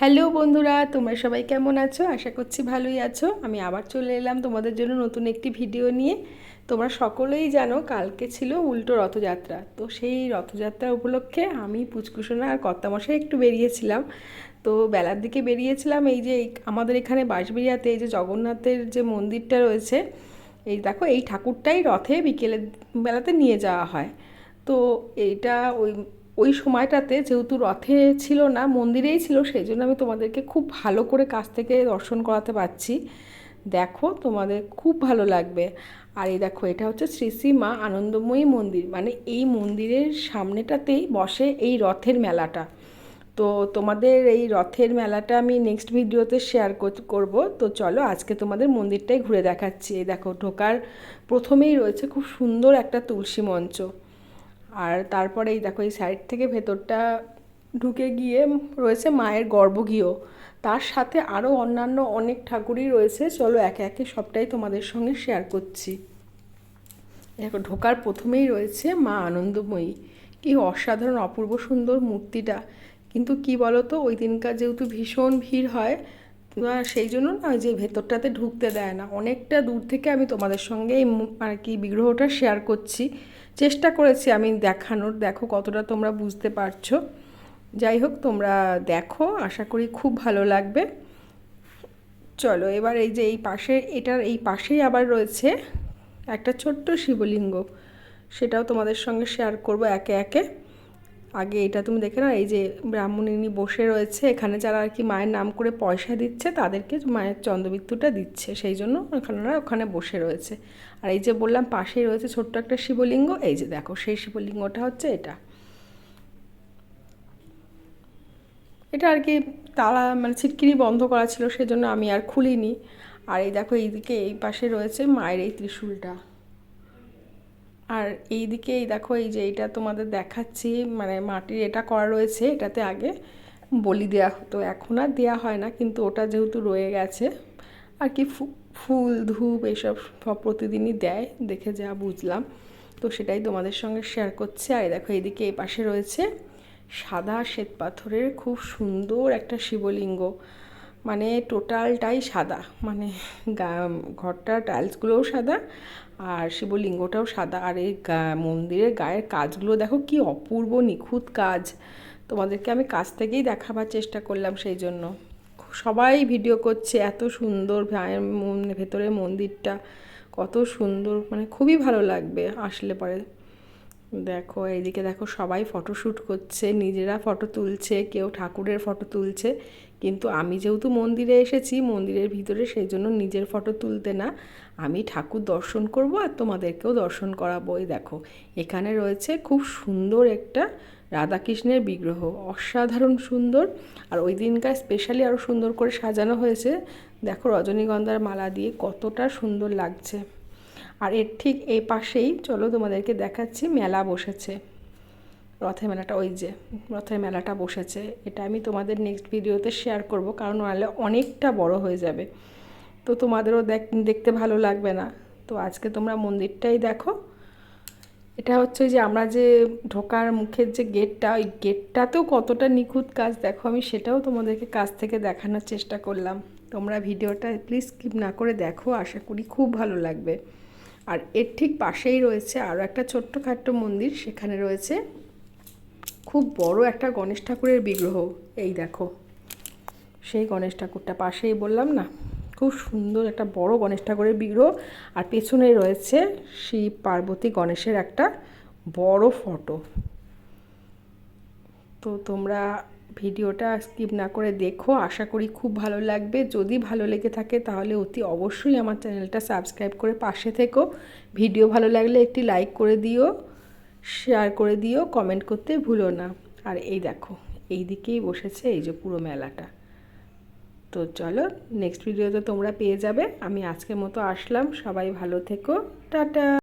Hello বন্ধুরা, তোমরা সবাই কেমন আছো? আশা করছি ভালোই আছো। আমি আবার চলে এলাম তোমাদের জন্য নতুন একটি ভিডিও নিয়ে। তোমরা সকলেই জানো, কালকে ছিল উল্টো রথযাত্রা। তো সেই রথযাত্রা উপলক্ষে আমি, পুচকুসোনা আর কর্তামশাই একটু বেরিয়েছিলাম। তো বেলার দিকে বেরিয়েছিলাম, এই যে আমাদের এখানে বাঁশবেড়িয়াতে, এই যে জগন্নাথের যে মন্দিরটা রয়েছে, এই দেখো, এই ঠাকুরটাই রথে বিকেলের বেলাতে নিয়ে যাওয়া হয়। তো এইটা ওই ওই সময়টাতে যেহেতু রথে ছিল না, মন্দিরেই ছিল সেই জন্য আমি তোমাদেরকে খুব ভালো করে কাছ থেকে দর্শন করাতে পারছি। দেখো তোমাদের খুব ভালো লাগবে। আর এই দেখো, এটা হচ্ছে শ্রী শ্রী মা আনন্দময়ী মন্দির। মানে এই মন্দিরের সামনেটাতেই বসে এই রথের মেলাটা। তো তোমাদের এই রথের মেলাটা আমি নেক্সট ভিডিওতে শেয়ার করব। তো চলো আজকে তোমাদের মন্দিরটাই ঘুরে দেখাচ্ছি। এই দেখো, ঢোকার প্রথমেই রয়েছে খুব সুন্দর একটা তুলসী মঞ্চ। আর তারপরে এই দেখো এই সাইড থেকে ভেতরটা ঢুকে গিয়ে রয়েছে মায়ের গর্ভগৃহ। তার সাথে আরও অন্যান্য অনেক ঠাকুরই রয়েছে। চলো একে একে সবটাই তোমাদের সঙ্গে শেয়ার করছি। দেখো, ঢোকার প্রথমেই রয়েছে মা আনন্দময়ী। কি অসাধারণ, অপূর্ব সুন্দর মূর্তিটা। কিন্তু কি বলতো ওই দিনকার যেহেতু ভীষণ ভিড় হয় সেই জন্য না যে ভেতরটাতে ঢুকতে দেয় না। অনেকটা দূর থেকে আমি তোমাদের সঙ্গে এই আর কি বিগ্রহটা শেয়ার করছি। চেষ্টা করেছি আমি দেখানোর। দেখো কতটা তোমরা বুঝতে পারছ। যাই হোক, তোমরা দেখো, আশা করি খুব ভালো লাগবে। চলো, এবার এই যে এই পাশে, এটার এই পাশেই আবার রয়েছে একটা ছোট্ট শিবলিঙ্গ। সেটাও তোমাদের সঙ্গে শেয়ার করব একে একে। আগে এটা তুমি দেখে না এই যে ব্রাহ্মণিনী বসে রয়েছে, এখানে যারা আর কি মায়ের নাম করে পয়সা দিচ্ছে, তাদেরকে মায়ের চন্দ্রবৃত্তুটা দিচ্ছে। সেই জন্য ওখানে ওখানে বসে রয়েছে। আর এই যে বললাম, পাশেই রয়েছে ছোট্ট একটা শিবলিঙ্গ, এই যে দেখো, সেই শিবলিঙ্গটা হচ্ছে এটা। এটা আর কি তালা মানে ছিটকিনি বন্ধ করা ছিল, সেজন্য আমি আর খুলিনি। আর এই দেখো, এইদিকে এই পাশে রয়েছে মায়ের এই ত্রিশূলটা। আর এই দিকে এই দেখো, এই যে এটা তোমাদের দেখাচ্ছি মানে মাটির এটা করা রয়েছে, এটাতে আগে বলি দেওয়া হতো এখন আর দেওয়া হয় না, কিন্তু ওটা যেহেতু রয়ে গেছে, আর কি ফুল, ধূপ এইসব সব প্রতিদিনই দেয়, দেখে যা বুঝলাম। তো সেটাই তোমাদের সঙ্গে শেয়ার করছি, আর দেখো এইদিকে এই পাশে রয়েছে সাদা শ্বেত পাথরের খুব সুন্দর একটা শিবলিঙ্গ। মানে টোটালটাই সাদা। মানে ঘরটার টাইলসগুলোও সাদা আর শিবলিঙ্গটাও সাদা। আর এই মন্দিরের গায়ের কাজগুলো দেখো কি অপূর্ব, নিখুঁত কাজ। তোমাদেরকে আমি কাছ থেকেই দেখাবার চেষ্টা করলাম সেই জন্য। সবাই ভিডিও করছে, এত সুন্দর ভেতরের মন্দিরটা, কত সুন্দর মানে খুবই ভালো লাগবে আসলে পরে। দেখো, এইদিকে দেখো সবাই ফটোশ্যুট করছে, নিজেরা ফটো তুলছে, কেউ ঠাকুরের ফটো তুলছে। কিন্তু আমি যেহেতু মন্দিরে এসেছি, মন্দিরের ভিতরে সেই জন্য নিজের ফটো তুলতে না। আমি ঠাকুর দর্শন করব আর তোমাদেরকেও দর্শন করাবো। এই দেখো, এখানে রয়েছে খুব সুন্দর একটা রাধাকৃষ্ণের বিগ্রহ। অসাধারণ সুন্দর। আর ওই দিনকার স্পেশালি আরও সুন্দর করে সাজানো হয়েছে। দেখো রজনীগন্ধার মালা দিয়ে কতটা সুন্দর লাগছে। আর এর ঠিক এই পাশেই, চলো তোমাদেরকে দেখাচ্ছি, মেলা বসেছে। রথের মেলাটা, ওই যে, রথের মেলাটা বসেছে। এটা আমি তোমাদের নেক্সট ভিডিওতে শেয়ার করব, কারণ নাহলে অনেকটা বড় হয়ে যাবে। তো তোমাদেরও দেখ, দেখতে ভালো লাগবে না। তো আজকে তোমরা মন্দিরটাই দেখো। এটা হচ্ছে যে, আমরা যে ঢোকার মুখের যে গেটটা, ওই গেটটাতেও কতটা নিখুঁত কাজ দেখো আমি, সেটাও তোমাদেরকে কাছ থেকে দেখানোর চেষ্টা করলাম। তোমরা ভিডিওটা প্লিজ স্কিপ না করে দেখো, আশা করি খুব ভালো লাগবে। আর এর ঠিক পাশেই রয়েছে আরও একটা ছোট্ট ছোট্টখাট্ট মন্দির, সেখানে রয়েছে খুব বড় একটা গণেশ ঠাকুরের বিগ্রহ। এই দেখো, সেই গণেশ ঠাকুরটা পাশেই বললাম না? খুব সুন্দর একটা বড় গণেশ ঠাকুরের বিগ্রহ। আর পেছনে রয়েছে শিব পার্বতী গণেশের একটা বড় ফটো। তো তোমরা ভিডিওটা স্কিপ না করে দেখো, আশা করি খুব ভালো লাগবে। যদি ভালো লেগে থাকে তাহলে অতি অবশ্যই আমার চ্যানেলটা সাবস্ক্রাইব করে পাশে থেকো। ভিডিও ভালো লাগলে একটি লাইক করে দিও, শেয়ার করে দিও, কমেন্ট করতে ভুলো না। আর এই দেখো, এই দিকেই বসেছে এই যে পুরো মেলাটা। তো চলো নেক্সট ভিডিওতে তোমরা পেয়ে যাবে। আমি আজকের মতো আসলাম, সবাই ভালো থেকো, টাটা!